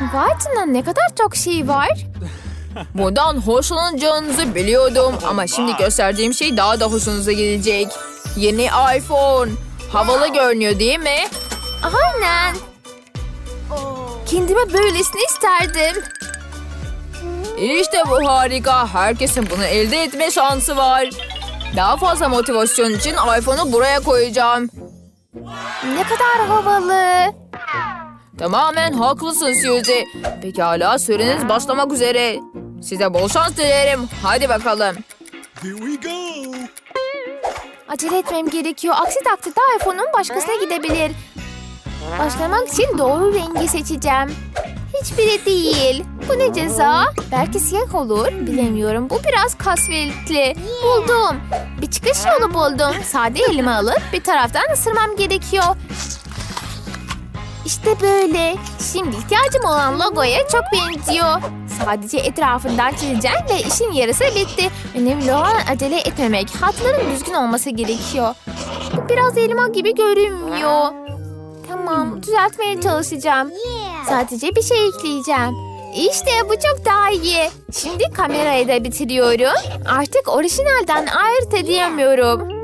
Canına ne kadar çok şey var. Bundan hoşlanacağınızı biliyordum ama şimdi göstereceğim şey daha da hoşunuza gidecek. Yeni iPhone. Havalı görünüyor değil mi? Aynen. Kendime böylesini isterdim. İşte bu harika. Herkesin bunu elde etme şansı var. Daha fazla motivasyon için iPhone'u buraya koyacağım. Ne kadar havalı. Tamamen haklısın Suzy. Pekala süreniz başlamak üzere. Size bol şans dilerim. Hadi bakalım. Here we go. Acele etmem gerekiyor. Aksi takdirde iPhone'un başkasına gidebilir. Başlamak için doğru rengi seçeceğim. Hiçbiri değil. Bu ne ceza? Belki siyah olur. Bilemiyorum. Bu biraz kasvetli. Buldum. Bir çıkış yolu buldum. Sade elime alıp bir taraftan ısırmam gerekiyor. İşte böyle. Şimdi ihtiyacım olan logoya çok benziyor. Sadece etrafından çizeceğim ve işin yarısı bitti. Önemli olan acele etmemek. Hatların düzgün olması gerekiyor. Bu biraz elma gibi görünmüyor. Tamam, düzeltmeye çalışacağım. Sadece bir şey ekleyeceğim. İşte bu çok daha iyi. Şimdi kamerayı da bitiriyorum. Artık orijinalden ayırt edemiyorum.